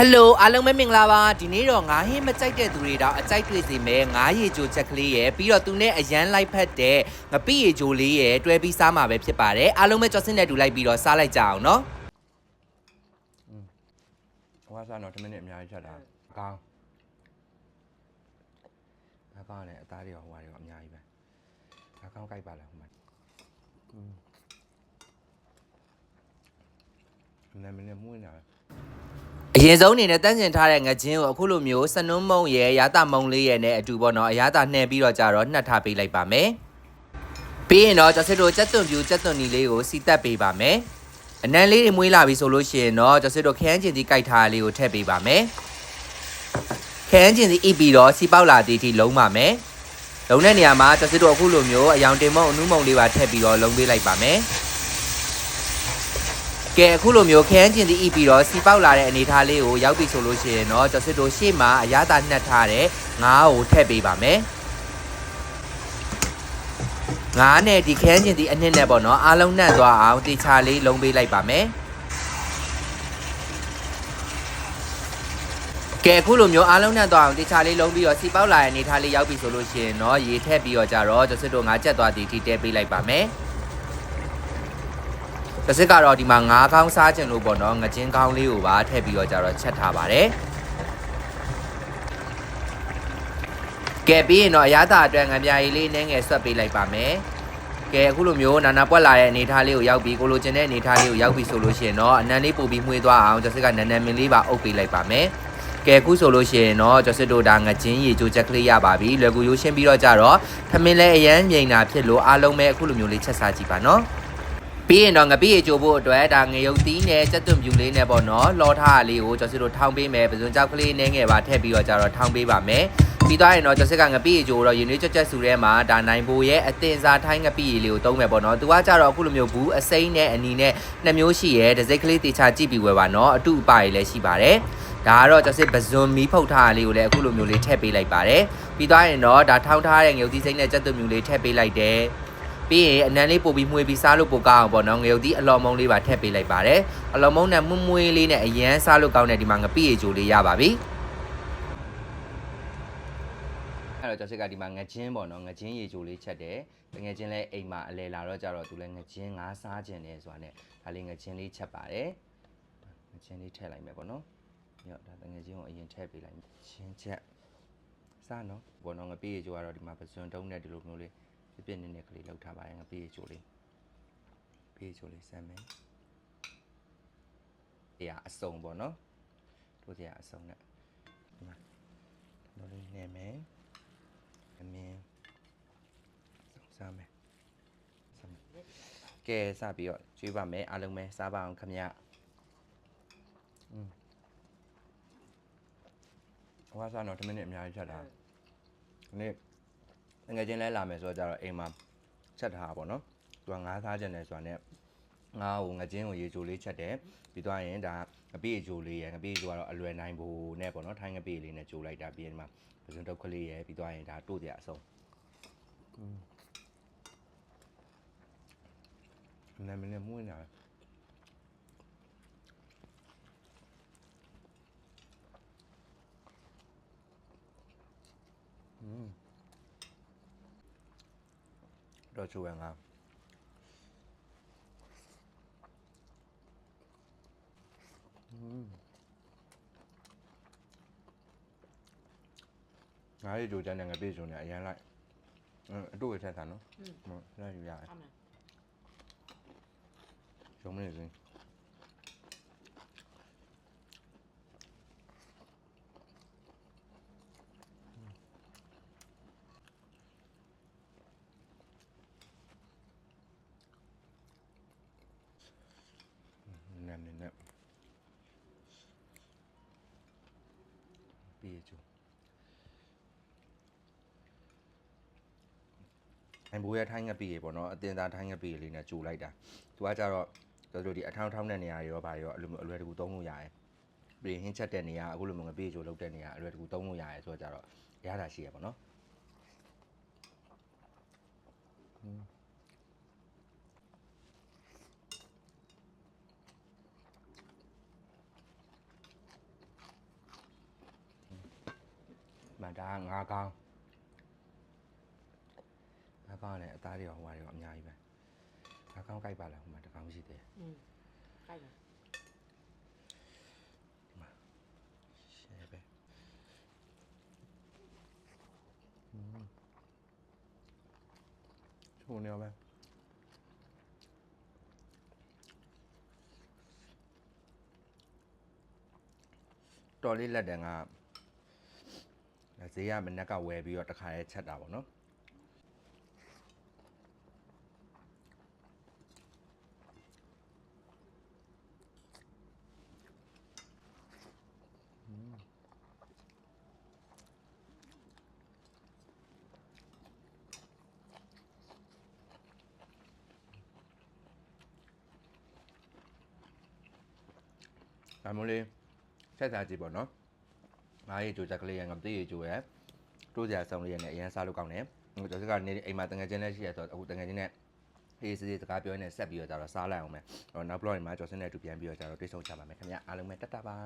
ဟယ်လိုအားလုံးပဲမင်္ဂလာပါဒီနေ့တော့ငါးဟင်းမကြိုက်တဲ့သူတွေတော့အကြိုက်တွေ့စေမယ်ငါးရေချိုချက်ကလေးရယ်ပြီးတော့သူနဲ့အရန်လိုက်ဖက်တဲ့ငပိရေချိုလေးရယ်တွဲပြီးစားမှာပဲဖြစ်ပါတယ်အားလုံးပဲကြော်စင်းနဲ့တူလိုက်ပြီးတော့စားလိုက်ကြအောင်နော်ဟိုကစားတော့10မိနစ်အများကြီးချက်တာအကောင်းအကောင်းလည်းအသားတွေရောဟိုဟာတွေရောအများကြီးပဲအကောင်းကြိုက်ပါလားဟိုမှာอืมနာမည်နဲ့မွေးနေတာပဲ အရင်ဆုံးအနေနဲ့တန်းကျင်ထားတဲ့ငချင်းကိုအခုလိုမျိုးစနုံးမုံရယ်ရာတာမုံလေးရယ်နဲ့အတူပေါ့နော်အရာတာနှဲပြီးတော့ကြတော့နှက်ထားပေးလိုက်ပါမယ်ပြီးရင်တော့ကျွန်တော်တို့ကြက်သွန်ပြူကြက်သွန်နီလေးကိုစီတက်ပေးပါမယ်အနံလေးတွေမွေးလာပြီဆိုလို့ရှိရင်တော့ကျွန်တော်တို့ခန်းကျင်စီကြိုက်ထားလေးကိုထည့်ပေးပါမယ်ခန်းကျင်စီအိပ်ပြီးတော့စီပေါက်လာတဲ့အထိလုံးပါမယ်။လုံးတဲ့နေရာမှာကျစစ်တို့အခုလိုမျိုးအယောင်တင်မုံအနူးမုံလေးပါထည့်ပြီးတော့လုံးပေးလိုက်ပါမယ်။ ကဲအခုလိုမျိုးခန်းကျင်စီအိပ်ပြီးတော့စီပေါက်လာတဲ့အနေထားလေးကိုရောက်ပြီဆိုလို့ရှိရင်တော့ကျစစ်တို့ရှေ့မှာအရသာနှက်ထားတဲ့ငါးကိုထည့်ပေးပါမယ်။ငါးနဲ့ဒီခန်းကျင်စီအနှစ်နဲ့ပေါ့နော်အားလုံးနှံ့သွားအောင်တေချာလေးလုံးပေးလိုက်ပါမယ်။ကဲအခုလိုမျိုးအားလုံးနဲ့တော့အောင်တေချာလေးလုံးပြီးတော့စီပေါက်လာတဲ့အနေထားလေးရောက်ပြီဆိုလို့ရှိရင်တော့ရေထည့်ပြီးတော့ကြတော့ကျစစ်တို့ငါကြက်သွားတီတီတဲပေးလိုက်ပါမယ် ကျစစ်ကတော့ဒီမှာငါးကောင်းစားခြင်းလို့ပေါ့နော်ငချင်းကောင်းလေးကိုပါထည့်ပြီးတော့ကြတော့ချက်ထားပါတယ်ကဲပြီးရင်တော့အရသာအတွက်ငံပြားရည်လေးနည်းငယ်ဆွတ်ပေးလိုက်ပါမယ်ကဲအခုလိုမျိုးနာနာပွက်လာတဲ့အနေထားလေးကိုရောက်ပြီးကိုလိုချင်တဲ့အနေထားလေးကိုရောက်ပြီဆိုလို့ရှိရင်တော့အနံလေးပို့ပြီးမှွေးသွားအောင်ကျစစ်ကနန်းနန်းမင်းလေးပါအုပ်ပေးလိုက်ပါမယ်ကဲခုဆိုလို့ရှိရင်တော့ကျော်စစ်တို့ဒါငချင်းရေချိုချက်ကလေးရပါပြီလွယ်ကူရိုးရှင်းပြီးတော့ကြတော့ထမင်းလဲအရန်မြိန်တာဖြစ်လို့အားလုံးပဲအခုလိုမျိုးလေးချက်စားကြည့်ပါနော် ပြီးရင်တော့ငပိရေချိုဖို့အတွက်ဒါငရုတ်သီးနဲ့ကြက်သွန်ပြူလေးနဲ့ပေါ့နော်လောထားလေးကိုကျော်စစ်တို့ထောင်းပေးမယ်ပဇွန်ကြောက်ကလေးနည်းငယ်ပါထည့်ပြီးတော့ကြတော့ထောင်းပေးပါမယ်ပြီးသွားရင်တော့ကျော်စစ်ကငပိရေချိုတော့ရင်နွေးကြက်ကြက်စုထဲမှာဒါနိုင်ဘိုရဲ့အတင်စားထိုင်းငပိရေလေးကိုသုံးမယ်ပေါ့နော်သူကကြတော့အခုလိုမျိုးဘူးအစိမ့်နဲ့အနီနဲ့နှစ်မျိုးရှိရဲတစ်စိတ်ကလေးတေချာကြည့်ပြီးဝယ်ပါနော်အတူအပါတွေလည်းရှိပါတယ်ဒါကတော့ကျစစ်ပဇွန်မီးဖုတ်ထားတာလေးကိုလည်းအခုလိုမျိုးလေးထည့်ပေးလိုက်ပါတယ်ပြီးသွားရင်တော့ဒါထောင်းထားတဲ့ငရုတ်သီးစိမ့်နဲ့ကြက်သွန်မြူလေးထည့်ပေးလိုက်တယ် ပြီးရင်အနံလေးပို့ပြီးမှွေးပြီးစားလို့ပိုကောင်းအောင်ပေါ့နော်ငရုတ်သီးအလော်မုံလေးပါထည့်ပေးလိုက်ပါတယ်အလော်မုံနဲ့မွမွေးလေးနဲ့အရန်စားလို့ကောင်းတဲ့ဒီမှာငပိရေချိုလေးရပါပြီအဲ့တော့ကျစစ်ကဒီမှာငချင်းပေါ့နော်ငချင်းရေချိုလေးချက်တယ်တငယ်ချင်းလဲအိမ်မှာအလဲလာတော့ကြတော့သူလဲငချင်းငါးစားခြင်းတယ်ဆိုတာနဲ့ဒါလေးငချင်းလေးချက်ပါတယ်ငချင်းလေးထည့်လိုက်မယ်ပေါ့နော်ညော့ဒါတငယ်ချင်းကိုအရင်ထည့်ပေးလိုက်ချင်းချက်စနော်ဘောနော်ငပြေးကြိုကတော့ဒီမှာပစွန်တုံးနဲ့ဒီလိုမျိုးလေး ပြပြနေနေကလေးလောက်ထားပါတယ်ငပြေးကြိုလေးပြေးကြိုလေးစမ်းမယ်တရားအစုံပေါ့နော်တို့တရားအစုံနဲ့ဒီမှာတို့လေးနေမယ်အမြင်စမ်းမယ်စမ်းမယ်ကဲစပြီးတော့ကျွေးပါမယ်အားလုံးပဲစားပါအောင်ခင်ဗျอืมဟိုကစားတော့10မိနစ်အများကြီးချက်တာဒီနေ့ ငွေချင်းလဲလာမယ်ဆိုတော့ကြတော့အိမ်မှာချက်ထားတာပေါ့နော်သူကငါးစားချက်နေဆိုတာနဲ့ငါးကိုငချင်းကိုရေချိုလေးချက်တယ်ပြီးသွားရင်ဒါငပိရေချိုလေးရယ်ငပိရေချိုကတော့အလွယ်နိုင်ဖို့နဲ့ပေါ့နော်ထိုင်းငပိလေးနဲ့ချိုလိုက်တာပြီးရင်ဒီမှာပစုံတုတ်ကလေးရယ်ပြီးသွားရင်ဒါတို့တဲ့အဆုံးနာမည်နဲ့မွေးနေတာပဲ တော့ချိုရငါငါးရီဂျိုချန်နဲ့ငါပြေဂျိုနဲ့အရန်လိုက်အတူဝက်ထက်တာနော်ဟုတ်လက်ယူရတယ် Amen. ရုံးမနေစင်း နမ်နေနမ်ပြေချိုအန်ဘူရဲ့ထိုင်းငပိရေပေါ့နော်အတင်သားထိုင်းငပိရေလေးနဲ့ကြိုလိုက်တာသူကကြတော့တော်တော်ဒီအထောင်းထောင်းတဲ့နေရာတွေရောဗါတွေရောအလိုမျိုးအလွယ်တကူသုံးလို့ရတယ်ပြီးရင်ဟင်းချက်တဲ့နေရာအခုလိုမျိုးငပိရေချိုလုပ်တဲ့နေရာအလွယ်တကူသုံးလို့ရတယ်ဆိုတော့ကြတော့ရတာရှိရပေါ့နော် မဒါကငါးကောင်းငါးကောင်းနဲ့အသားတွေရောဟိုဟာတွေရောအများကြီးပဲငါးကောင်းကြိုက်ပါလားဟိုမှာတစ်ကောင်းရှိသေးတယ် อืมใกล้แล้ว ရှယ်ပဲอืมချုံနေရောပဲတော်လေးလက်တန်က ဈေးကမနက်ကဝယ်ပြီးတော့တစ်ခါရဲချက်တာပေါ့နော်ဒါမျိုးလေးချက်စားကြည့်ပေါ့နော် ငါးရီကြိုချက်ကလေးရငါမသိရီကြိုရတိုးစရာဆောင်လေးရနဲ့အရင်စားလို့ကောင်းတယ်ဟိုကျော်စကနေအိမ်မှာတငယ်ချင်းနဲ့ရှိရဆိုတော့အခုတငယ်ချင်းနဲ့အေးစစ်စစ်စကားပြောနေဆက်ပြီးတော့ကြတော့စားလိုက်အောင်မယ်ဟိုနောက်ဘလော့တွေမှာကျော်စင်းနဲ့အတူပြန်ပြီးတော့ကြတော့တိတ်ဆုံချပါမယ်ခင်ဗျအားလုံးပဲတက်တာပါ